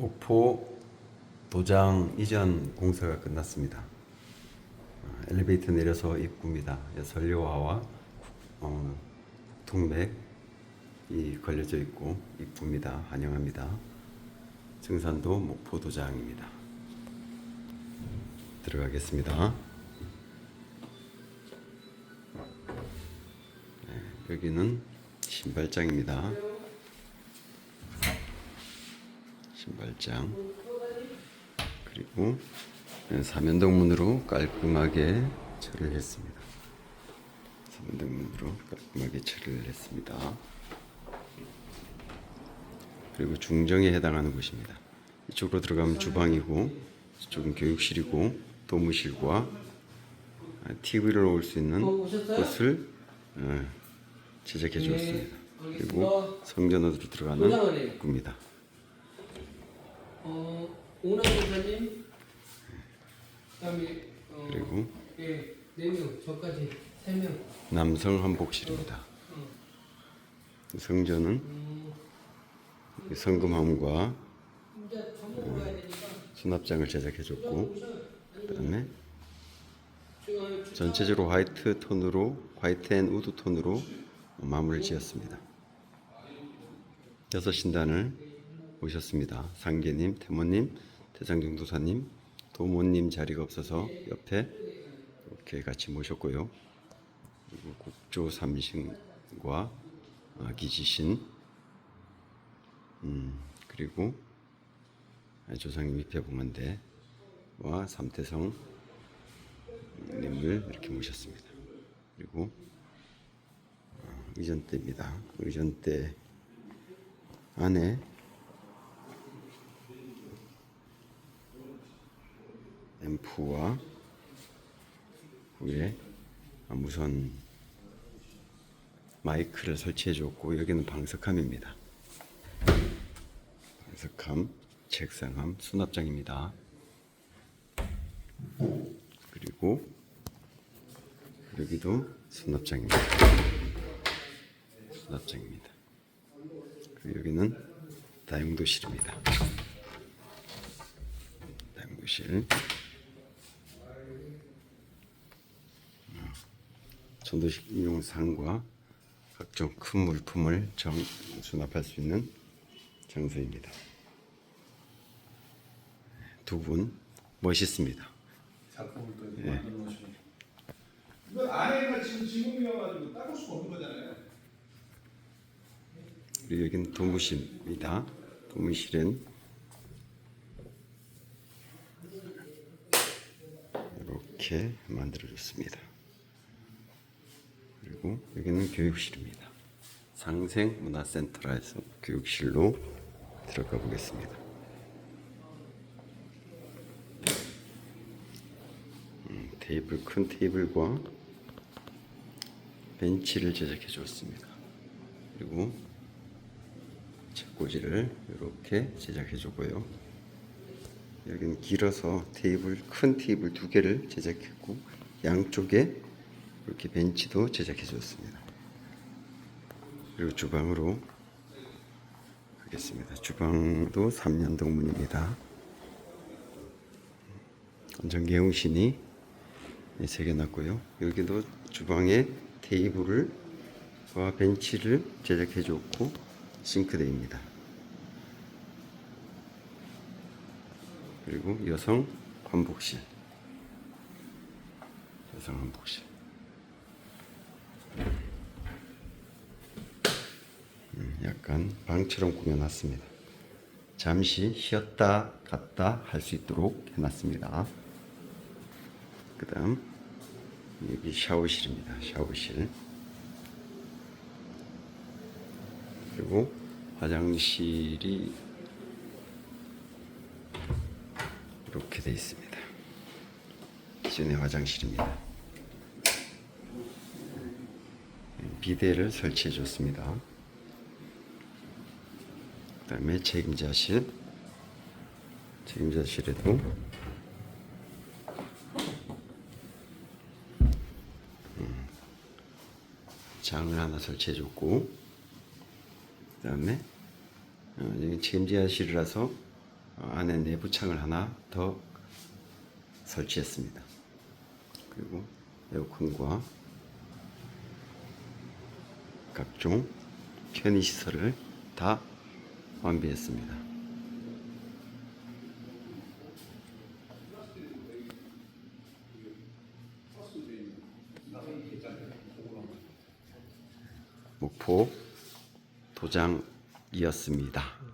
목포 도장 이전 공사가 끝났습니다. 어, 엘리베이터 내려서 입구입니다. 예, 선료화와 어, 동맥이 걸려져 있고 입구입니다. 환영합니다. 증산도 목포 도장입니다. 들어가겠습니다. 네, 여기는 신발장입니다. 신발장 그리고 사면동 문으로 깔끔하게 처리를 했습니다. 사면동 문으로 깔끔하게 처리를 했습니다. 그리고 중정에 해당하는 곳입니다. 이쪽으로 들어가면 주방이고 이쪽은 교육실이고 도무실과 TV를 놓을 수 있는 곳을 어, 제작해 주었습니다. 그리고 성전으로 들어가는 입구입니다. 어, 오남 대사님, 그다음에 어, 그리고 예, 네 명, 저까지 세 명. 남성 한복실입니다. 성전은 이 성금함과 전부 먹어야 되니까. 수납장을 제작해줬고 그다음에 저, 전체적으로 화이트 톤으로 화이트 앤 우드 톤으로 마무리를 지었습니다. 여섯 신단을 모셨습니다. 상계님, 태모님, 대장정도사님, 도모님 자리가 없어서 옆에 이렇게 같이 모셨고요. 그리고 국조 삼신과 아, 기지신, 음, 그리고 조상님 입회봉헌대와 삼태성 님을 이렇게 모셨습니다. 그리고 어, 의전대입니다. 의전대 안에 앰프와 위에 무선 마이크를 설치해 줬고 여기는 방석함입니다. 방석함, 책상함, 수납장입니다. 그리고 여기도 수납장입니다. 수납장입니다. 그리고 여기는 다용도실입니다. 다용도실. 전도식용 상과 각종 큰 물품을 정, 수납할 수 있는 장소입니다. 두 분 멋있습니다. 작품을 또 이렇게 만들어 놓으시는 이건 안에가 지금 지금이어가지고 닦을 수가 없는 거잖아요. 그리고 여기는 도무실입니다. 도무실은 이렇게 만들어졌습니다. 그리고 여기는 교육실입니다. 상생문화센터에서 교육실로 들어가 보겠습니다. 음, 테이블 큰 테이블과 벤치를 제작해 주었습니다. 그리고 책꽂이를 이렇게 제작해 주고요. 여기는 길어서 테이블 큰 테이블 두 개를 제작했고 양쪽에 이렇게 벤치도 제작해 주었습니다. 그리고 주방으로 가겠습니다. 주방도 3년 동 문입니다. 전개용신이 새겨놨고요. 여기도 주방에 테이블을 와 벤치를 제작해 줬고 싱크대입니다. 그리고 여성 환복실. 여성 환복실. 음, 약간 방처럼 꾸며놨습니다. 잠시 쉬었다 갔다 할 수 있도록 해놨습니다. 그 다음 여기 샤워실입니다. 샤워실. 그리고 화장실이 이렇게 되어 있습니다. 기존의 화장실입니다. 비데를 설치해 줬습니다. 그 다음에 책임자실. 책임자실에도. 음. 장을 하나 설치해줬고 그 다음에 어, 책임자실이라서 어, 안에 내부 창을 하나 더 설치했습니다. 그리고 에어컨과 각종 편의시설을 다 완비했습니다. 목포 도장이었습니다.